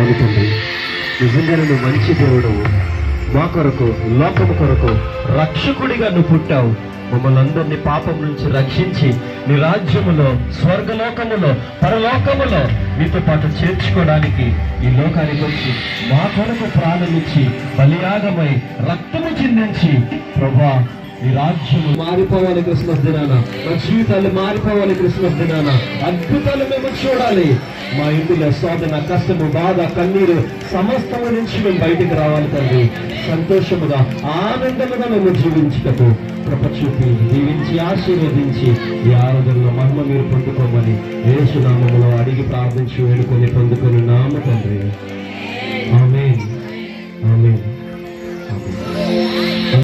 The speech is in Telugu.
నిజంగానే నువ్వు మంచి దేవుడు. మా కొరకు లోకము కొరకు రక్షకుడిగా నువ్వు పుట్టావు. మమ్మల్ని అందరినీ పాపం నుంచి రక్షించి నీ రాజ్యములో స్వర్గలోకములో పరలోకములో మీతో పాటు చేర్చుకోవడానికి ఈ లోకానికి వచ్చి మా కొరకు ప్రాణమిచ్చి బలియాగమై రక్తము చిందించి ప్రభా ఈ రాజ్యము మారిపోవాలి క్రిస్మస్ దినాన. మా జీవితాలు మారిపోవాలి క్రిస్మస్ దినాన. అద్భుతాలు మేము చూడాలి. మా ఇంటిలో శోధన కష్టము బాధ కన్నీరు సమస్తము నుంచి మేము బయటికి రావాలి తండ్రి. సంతోషముగా ఆనందముగా మేము జీవించటకు కృప జీవించి ఆశీర్వదించి ఈ ఆరాధనలో మహిమ మీరు పొందుకోమని యేసునామములో అడిగి ప్రార్థించి వేడుకొని పొందుకొని నామ తండ్రి.